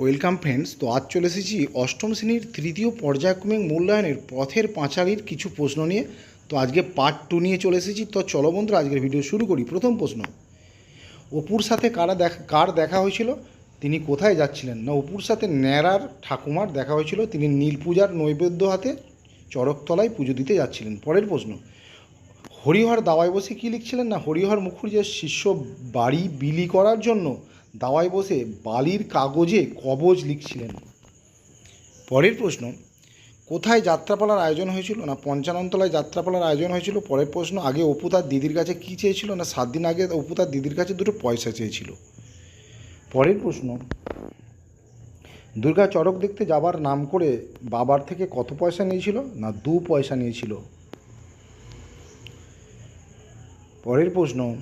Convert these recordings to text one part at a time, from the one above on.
Welcome friends, তো আজ চলে এসেছি অষ্টম শ্রেণির তৃতীয় পর্যায়ক্রমিক মূল্যায়নের পথের পাঁচালির কিছু প্রশ্ন নিয়ে। তো আজকে পার্ট টু নিয়ে চলে এসেছি। তো চলো বন্ধুরা, আজকের ভিডিও শুরু করি। প্রথম প্রশ্ন, অপুর সাথে কারা দেখা, কার দেখা হয়েছিল? তিনি কোথায় যাচ্ছিলেন? না, অপুর সাথে ন্যাড়ার ঠাকুমার দেখা হয়েছিল। তিনি নীল পূজার নৈবেদ্য হাতে চরকতলায় পুজো দিতে যাচ্ছিলেন। পরের প্রশ্ন, হরিহর দাওয়ায় বসে কী লিখছিলেন? না, হরিহর মুখুর্জের শিষ্য বাড়ি বিলি করার জন্য দাওয়ায় বসে বালির কাগজে কবজ লিখছিলেন। পরের প্রশ্ন, কোথায় যাত্রাপালার আয়োজন হয়েছিল না পঞ্চাননতলায় যাত্রাপালার আয়োজন হয়েছিল? পরের প্রশ্ন, আগে অপু তার দিদির কাছে কী চেয়েছিল না সাত দিন আগে অপু তার দিদির কাছে দুটো পয়সা চেয়েছিল? পরের প্রশ্ন, দুর্গা চড়ক দেখতে যাবার নাম করে বাবার থেকে কত পয়সা নিয়েছিল না দু পয়সা নিয়েছিল? পরের প্রশ্ন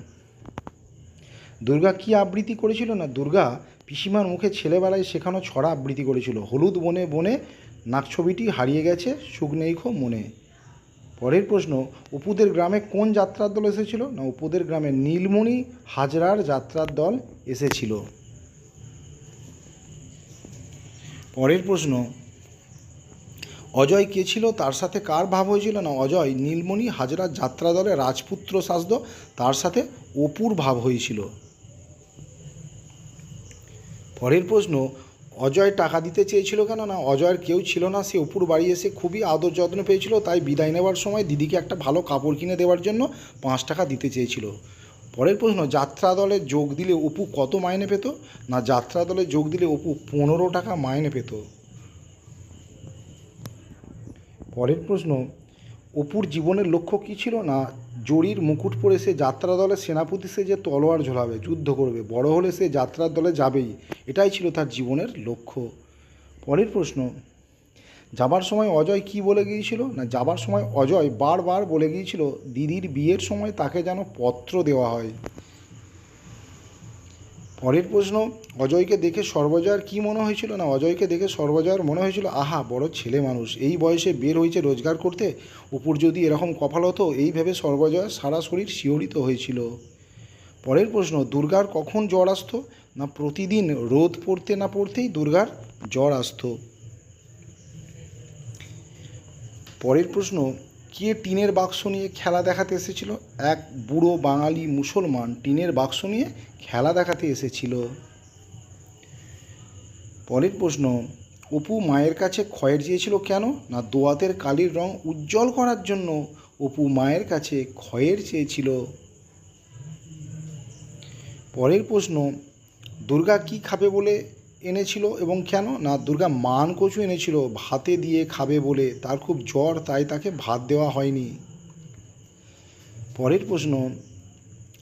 দুর্গা কি আবৃত্তি করেছিল না দুর্গা পিসিমার মুখে ছেলেবেলায় শেখানো ছড়া আবৃত্তি করেছিল? হলুদ বনে বনে নাক ছবিটি হারিয়ে গেছে সুখ নেই খো মনে। পরের প্রশ্ন, উপুদের গ্রামে কোন যাত্রার দল এসেছিল? না, উপুদের গ্রামে নীলমণি হাজরার যাত্রার দল এসেছিল। পরের প্রশ্ন, অজয় কে ছিল? তার সাথে কার ভাব হয়েছিল? না, অজয় নীলমণি হাজরার যাত্রা দলে রাজপুত্র সাজদ তার সাথে অপুর ভাব হয়েছিল। পরের প্রশ্ন, অজয় টাকা দিতে চেয়েছিল কেন? না, অজয়ের কেউ ছিল না, সে অপুর বাড়ি এসে খুবই আদর যত্ন পেয়েছিল, তাই বিদায় নেওয়ার সময় দিদিকে একটা ভালো কাপড় কিনে দেওয়ার জন্য পাঁচ টাকা দিতে চেয়েছিল। পরের প্রশ্ন, যাত্রা দলে যোগ দিলে অপু কত মাইনে পেত? না, যাত্রা দলে যোগ দিলে অপু পনেরো টাকা মাইনে পেত? পরের প্রশ্ন, অপুর জীবনের লক্ষ্য কী ছিল? না জরির মুকুট পরে সে যাত্রা দলে সেনাপতি সে যে তলোয়ার ঝোলাবে, যুদ্ধ করবে, বড় হলে সে যাত্রার দলে যাবেই। এটাই ছিল তার জীবনের লক্ষ্য। পরের প্রশ্ন, যাবার সময় অজয় কি বলে গিয়েছিল? না, যাবার সময় অজয় বারবার বলে গিয়েছিল, দিদির বিয়ের সময় তাকে যেন পত্র দেওয়া হয়। পরের প্রশ্ন, অজয়কে দেখে সর্বজয়ার কি মনে হয়েছিল? না, অজয়কে দেখে সর্বজয়ার মনে হয়েছিল, আহা, বড় ছেলে মানুষ, এই বয়সে বের হয়েছে রোজগার করতে? উপর যদি এরকম কপাল হতো, এই ভেবে সর্বজয়ার সারা শরীর শিহরিত হয়েছিল। পরের প্রশ্ন, দুর্গার কখন জ্বর আসতো? না, প্রতিদিন রোদ পড়তে না পড়তেই দুর্গার জ্বর আসতো? পরের প্রশ্ন কে টিনের বাক্স নিয়ে খেলা দেখাতে এসেছিল? এক বুড়ো বাঙালি মুসলমান টিনের বাক্স নিয়ে খেলা দেখাতে এসেছিল। পরের প্রশ্ন, অপু মায়ের কাছে খয়ের চেয়েছিল কেন? না দোয়াতের কালির রং উজ্জ্বল করার জন্য অপু মায়ের কাছে খয়ের চেয়েছিল? পরের প্রশ্ন, দুর্গা কি খাবে বলে এনেছিল এবং কেন? না, দুর্গা মান কচু এনেছিল, ভাতে দিয়ে খাবে বলে। তার খুব জ্বর, তাই তাকে ভাত দেওয়া হয়নি। পরের প্রশ্ন,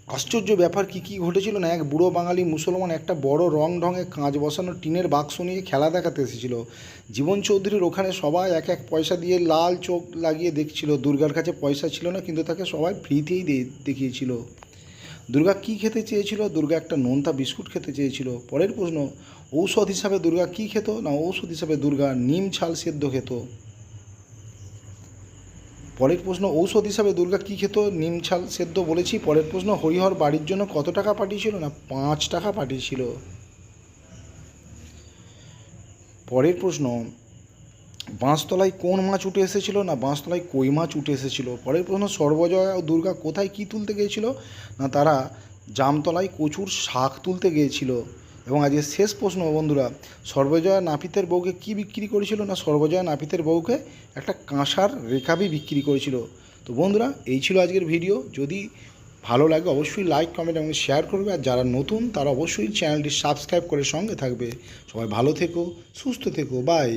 আশ্চর্য ব্যাপার কি কি ঘটেছিল? না, এক বুড়ো বাঙালি মুসলমান একটা বড় রং ঢঙে কাঁচ বসানো টিনের বাক্স নিয়ে খেলা দেখাতে এসেছিল। জীবন চৌধুরীর ওখানে সবাই এক এক পয়সা দিয়ে লাল চোখ লাগিয়ে দেখছিল। দুর্গার কাছে পয়সা ছিল না, কিন্তু তাকে সবাই ফ্রিতেই দেখিয়েছিল। দুর্গা কি খেতে চেয়েছিল? দুর্গা একটা নোনতা বিস্কুট খেতে চেয়েছিল। পরের প্রশ্ন ঔষধ হিসাবে দুর্গা কি খেত? না, ঔষধ হিসাবে দুর্গা নিম, ছাল সেদ্ধ খেত। পরের প্রশ্ন, ঔষধ হিসাবে দুর্গা কী খেত? নিম, ছাল সেদ্ধ বলেছি। পরের প্রশ্ন, হরিহর বাড়ির জন্য কত টাকা পাঠিয়েছিল? না, পাঁচ টাকা পাঠিয়েছিল। পরের প্রশ্ন, বাঁশতলায় কোন মাছ উঠে এসেছিল? না, বাঁশতলায় কই মাছ উঠে এসেছিল? পরের প্রশ্ন, সর্বজয়া ও দুর্গা কোথায় কি তুলতে গিয়েছিল? না, তারা জামতলায় কচুর শাক তুলতে গিয়েছিল। এবং আজকে শেষ প্রশ্ন, বন্ধুরা, সর্বজয়া নাপিতের বউকে কি বিক্রি করেছিল না সর্বজয়া নাপিতের বউকে একটা কাঁসার রেখাবি বিক্রি করেছিল? তো বন্ধুরা, এই ছিল আজকের ভিডিও। যদি ভালো লাগে, অবশ্যই লাইক কমেন্ট এবং শেয়ার করবে। আর যারা নতুন, তারা অবশ্যই চ্যানেলটি সাবস্ক্রাইব করে সঙ্গে থাকবে। সবাই ভালো থেকো, সুস্থ থেকো। বাই